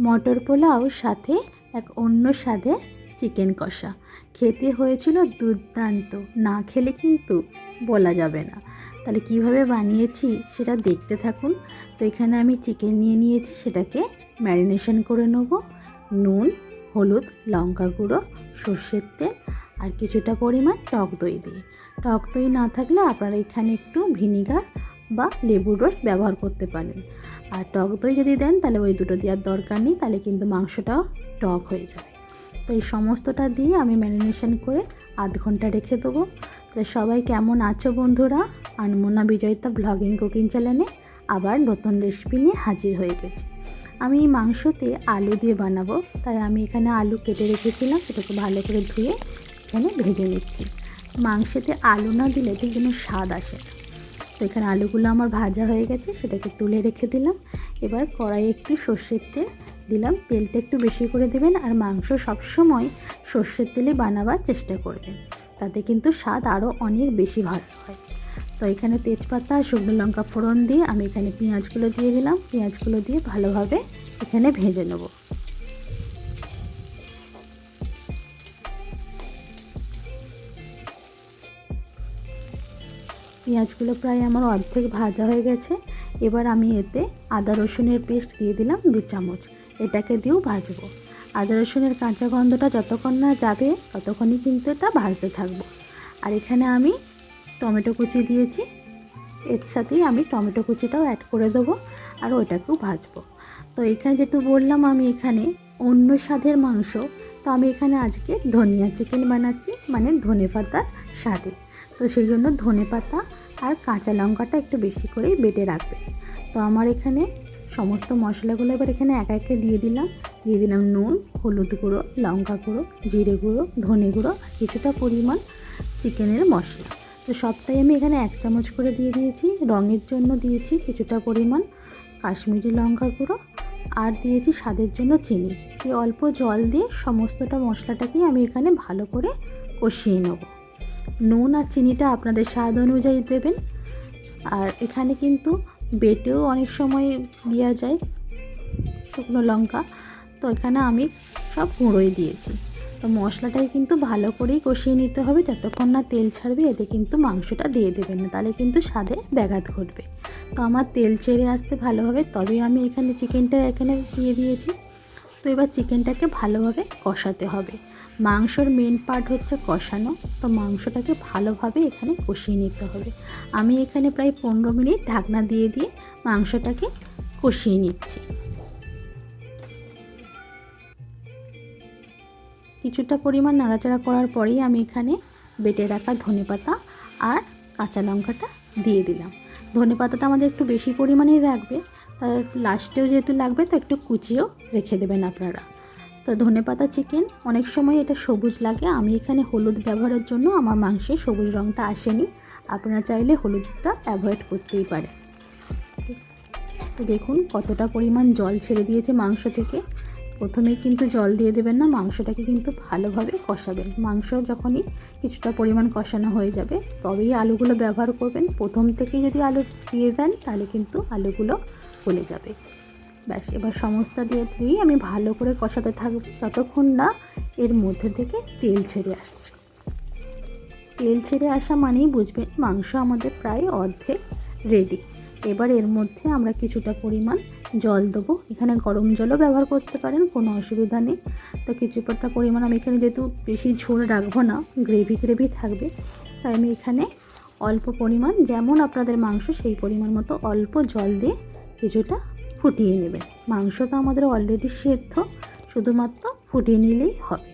মটর পোলাও সাথে এক অন্য স্বাদে চিকেন কষা। খেতে হয়েছিল দুর্দান্ত। না খেলে কিন্তু বলা যাবে না। তাহলে কীভাবে বানিয়েছি সেটা দেখতে থাকুন। তো এখানে আমি চিকেন নিয়ে নিয়েছি, সেটাকে ম্যারিনেশন করে নেব। নুন, হলুদ, লঙ্কা গুঁড়ো, সর্ষের তেল আর কিছুটা পরিমাণ টক দই দিয়ে। টক দই না থাকলে আপনারা এখানে একটু ভিনিগার বা লেবুর রস ব্যবহার করতে পারেন। আর টক দই যদি দেন, তাহলে ওই দুটো দেওয়ার দরকার নেই, তাহলে কিন্তু মাংসটাও টক হয়ে যাবে। তো এই সমস্তটা দিয়ে আমি ম্যারিনেশন করে আধ ঘণ্টা রেখে দেবো। তাহলে সবাই কেমন আছো বন্ধুরা? আনমোনা বিজয়িতা, ব্লগিং কুকিং চ্যানেলে আবার নতুন রেসিপি নিয়ে হাজির হয়ে গেছি। আমি এই মাংসতে আলু দিয়ে বানাবো, তাই আমি এখানে আলু কেটে রেখেছিলাম, সেটাকে ভালো করে ধুয়ে এখানে ভেজে নিচ্ছি। মাংসতে আলু না দিলে তো কোনো স্বাদ আসে না। এখানে আলুগুলো আমার ভাজা হয়ে গেছে, সেটাকে তুলে রেখে দিলাম। এবার কড়াইয়ে একটু সর্ষের তেল দিলাম। তেলটা একটু বেশি করে দেবেন আর মাংস সবসময় সর্ষের তেলে বানাবার চেষ্টা করবেন। তাতে কিন্তু স্বাদ আরও অনেক বেশি ভালো হয়। তো এখানে তেজপাতা আর শুকনো লঙ্কা ফোড়ন দিয়ে আমি এখানে পেঁয়াজগুলো দিয়ে দিলাম। পেঁয়াজগুলো দিয়ে ভালোভাবে এখানে ভেজে নেব। পেঁয়াজগুলো প্রায় আমার অর্ধেক ভাজা হয়ে গেছে। এবার আমি এতে আদা রসুনের পেস্ট দিয়ে দিলাম দু চামচ। এটাকে দিয়েও ভাজবো। আদা রসুনের কাঁচা গন্ধটা যতক্ষণ না যাবে, ততক্ষণই কিন্তু এটা ভাজতে থাকব। আর এখানে আমি টমেটো কুচি দিয়েছি। এর সাথেই আমি টমেটো কুচিটাও অ্যাড করে দেবো আর ওইটাকেও ভাজবো। তো এখানে যেহেতু বললাম আমি এখানে অন্য স্বাদের মাংস, তো আমি এখানে আজকে ধনিয়া চিকেন বানাচ্ছি মানে ধনে পাতার স্বাদে। তো সেই জন্য ধনে পাতা আর কাঁচা লঙ্কাটা একটু বেশি করেই বেটে রাখবে। তো আমার এখানে সমস্ত মশলাগুলো এবার এখানে একা একে দিয়ে দিলাম। দিয়ে দিলাম নুন, হলুদ গুঁড়ো, লঙ্কা গুঁড়ো, জিরে গুঁড়ো, ধনে গুঁড়ো, কিছুটা পরিমাণ চিকেনের মশলা। তো সবটাই আমি এখানে এক চামচ করে দিয়ে দিয়েছি। রঙের জন্য দিয়েছি কিছুটা পরিমাণ কাশ্মীরি লঙ্কা গুঁড়ো আর দিয়েছি স্বাদের জন্য চিনি। দিয়ে অল্প জল দিয়ে সমস্তটা মশলাটাকেই আমি এখানে ভালো করে কষিয়ে নেব। নুন আর চিনিটা আপনাদের স্বাদ অনুযায়ী দেবেন। আর এখানে কিন্তু বেটেও অনেক সময় দেওয়া যায় শুকনো লঙ্কা। তো এখানে আমি সব গুঁড়োই দিয়েছি। তো মশলাটাই কিন্তু ভালো করেই কষিয়ে নিতে হবে। যতক্ষণ না তেল ছাড়বে, এতে কিন্তু মাংসটা দিয়ে দেবেন না। তাহলে কিন্তু স্বাদে ব্যাঘাত ঘটবে। তো আমার তেল ছেড়ে আসতে ভালোভাবে, তবে আমি এখানে চিকেনটা এখানে দিয়ে দিয়েছি। তো এবার চিকেনটাকে ভালোভাবে কষাতে হবে। মাংসর মেন পার্ট হচ্ছে কষানো। তো মাংসটাকে ভালোভাবে এখানে কষিয়ে নিতে হবে। আমি এখানে প্রায় পনেরো মিনিট ঢাকনা দিয়ে দিয়ে মাংসটাকে কষিয়ে নিচ্ছি। কিছুটা পরিমাণ নাড়াচাড়া করার পরেই আমি এখানে বেটে রাখা ধনে পাতা আর কাঁচা লঙ্কাটা দিয়ে দিলাম। ধনে পাতাটা আমাদের একটু বেশি পরিমাণেই রাখবে তার লাস্টেও যেহেতু লাগবে, তো একটু কুচিয়েও রেখে দেবেন আপনারা। তো ধনে পাতা চিকেন অনেক সময় এটা সবুজ লাগে। আমি এখানে হলুদ ব্যবহারের জন্য আমার মাংসে সবুজ রঙটা আসেনি। আপনারা চাইলে হলুদটা অ্যাভয়েড করতেই পারে। তো দেখুন কতটা পরিমাণ জল ছেড়ে দিয়েছে মাংস থেকে। প্রথমে কিন্তু জল দিয়ে দেবেন না, মাংসটাকে কিন্তু ভালোভাবে কষাবেন। মাংস যখনই কিছুটা পরিমাণ কষানো হয়ে যাবে, তবেই আলুগুলো ব্যবহার করবেন। প্রথম থেকেই যদি আলু দিয়ে দেন, তাহলে কিন্তু আলুগুলো গলে যাবে। ব্যাস, এবার সমস্ত দিয়ে দিয়েই আমি ভালো করে কষাতে থাকব যতক্ষণ না এর মধ্যে থেকে তেল ছেড়ে আসছে। তেল ছেড়ে আসা মানেই বুঝবেন মাংস আমাদের প্রায় অর্ধেক রেডি এবার এর মধ্যে আমরা কিছুটা পরিমাণ জল দেবো। এখানে গরম জলও ব্যবহার করতে পারেন, কোনো অসুবিধা নেই। তো কিছুটা পরিমাণ আমি এখানে যেহেতু বেশি ঝোল রাখব না গ্রেভি গ্রেভি থাকবে, তাই আমি এখানে অল্প পরিমাণ, যেমন আপনাদের মাংস সেই পরিমাণ মতো অল্প জল দিয়ে কিছুটা ফুটিয়ে নেবেন মাংস তো আমাদের অলরেডি সেদ্ধ, শুধুমাত্র ফুটিয়ে নিলেই হবে।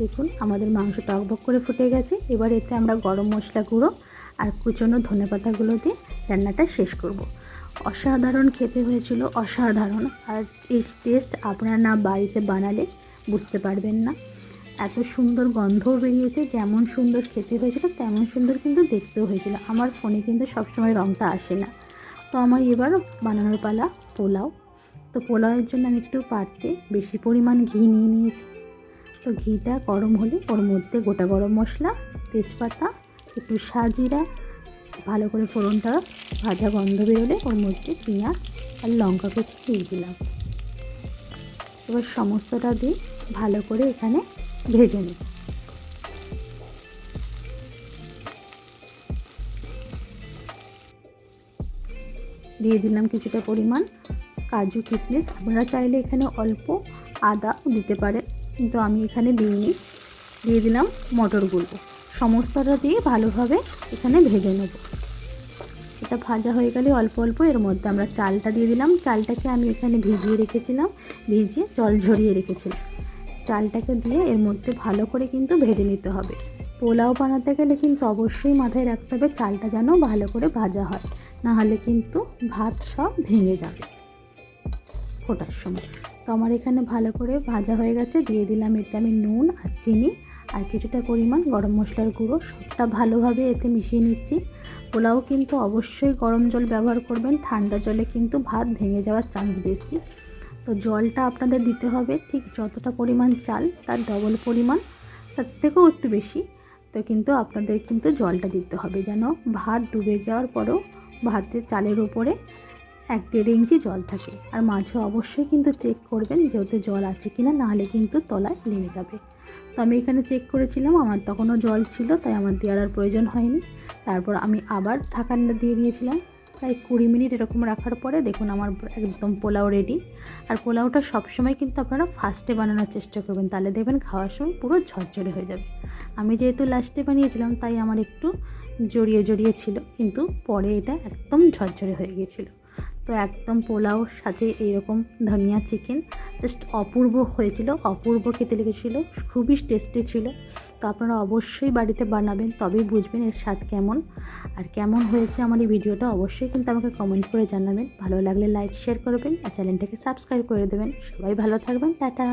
দেখুন, আমাদের মাংস টকবক করে ফুটে গেছে। এবার এতে আমরা গরম মশলা গুঁড়ো আর কুচনো ধনে পাতাগুলো দিয়ে রান্নাটা শেষ করব। অসাধারণ খেতে হয়েছিল, অসাধারণ। আর এই টেস্ট আপনারা না বাড়িতে বানালে বুঝতে পারবেন না। এত সুন্দর গন্ধও বেরিয়েছে, যেমন সুন্দর খেতে হয়েছিল, তেমন সুন্দর কিন্তু দেখতেও হয়েছিল। আমার ফোনে কিন্তু সবসময় রঙটা আসে না। তো আমার এবার বানানোর পালা পোলাও। তো পোলাওয়ের জন্য আমি একটু পারতে বেশি পরিমাণ ঘি নিয়ে নিয়েছি। তো ঘিটা গরম হলে ওর মধ্যে গোটা গরম মশলা, তেজপাতা, একটু সাজিরা, ভালো করে ফোড়নটা ভাজা গন্ধ বেরোলে ওর মধ্যে পেঁয়াজ আর লঙ্কা কুচি দিয়ে দিলাম। এবার সমস্তটা দিয়ে ভালো করে এখানে ভেজে নিই। দিয়ে দিলাম কিছুটা পরিমাণ কাজু কিশমিশ। আপনারা চাইলে এখানে অল্প আদা দিতে পারেন, কিন্তু আমি এখানে দিইনি। দিয়ে দিলাম মটরগুলো সমস্তটা দিয়ে ভালোভাবে এখানে ভেজে নেব। এটা ভাজা হয়ে গেলে অল্প অল্প এর মধ্যে আমরা চালটা দিয়ে দিলাম। চালটাকে আমি এখানে ভিজিয়ে রেখেছিলাম, ভিজিয়ে জল ঝরিয়ে রেখেছিলাম। চালটাকে দিয়ে এর মধ্যে ভালো করে কিন্তু ভেজে নিতে হবে। পোলাও বানাতে গেলে কিন্তু অবশ্যই মাথায় রাখতে হবে চালটা যেন ভালো করে ভাজা হয় নাহলে কিন্তু ভাত সব ভেঙে যাবে। ফোটার সময়। তো আমার এখানে ভালো করে ভাজা হয়ে গেছে, দিয়ে দিলাম এতে আমি নুন আর চিনি আর কিছুটা পরিমাণ গরম মশলার গুঁড়ো, সবটা ভালোভাবে এতে মিশিয়ে নিচ্ছি। পোলাও কিন্তু অবশ্যই গরম জল ব্যবহার করবেন, ঠান্ডা জলে কিন্তু ভাত ভেঙে যাওয়ার চান্স বেশি। তো জলটা আপনাদের দিতে হবে, ঠিক যতটা পরিমাণ চাল, তার ডবল পরিমাণ, তার থেকেও একটু বেশি। তো কিন্তু আপনাদের কিন্তু জলটা দিতে হবে যেন ভাত ডুবে যাওয়ার পরেও ভাতের চালের উপরে এক দেড় ইঞ্চি জল থাকে। আর মাঝে অবশ্যই কিন্তু চেক করবেন যে ওতে জল আছে কি না নাহলে কিন্তু তলায় লেগে যাবে। তো আমি এখানে চেক করেছিলাম, আমার তখনও জল ছিল, তাই আমার দেওয়ার আর প্রয়োজন হয়নি। তারপর আমি আবার ঢাকানটা দিয়ে দিয়েছিলাম। প্রায় কুড়ি মিনিট এরকম রাখার পরে দেখুন আমার একদম পোলাও রেডি আর পোলাওটা সবসময় কিন্তু আপনারা ফার্স্টে বানানোর চেষ্টা করবেন। তাহলে দেখবেন খাওয়ার সময় পুরো ঝরঝরে হয়ে যাবে। আমি যেহেতু লাস্টে বানিয়েছিলাম, তাই আমার একটু জড়িয়ে জড়িয়ে ছিল, কিন্তু পরে এটা একদম ঝরঝরে হয়ে গিয়েছিল। তো একদম পোলাওর সাথে এইরকম ধনিয়া চিকেন জাস্ট অপূর্ব হয়েছিল, অপূর্ব খেতে লেগেছিলো, খুবই টেস্টি ছিল। তো আপনারা অবশ্যই বাড়িতে বানাবেন, তবেই বুঝবেন এর স্বাদ কেমন। আর কেমন হয়েছে আমার এই ভিডিওটা অবশ্যই কিন্তু আমাকে কমেন্ট করে জানাবেন। ভালো লাগলে লাইক শেয়ার করবেন, আর চ্যানেলটাকে সাবস্ক্রাইব করে দেবেন। সবাই ভালো থাকবেন, টাটা।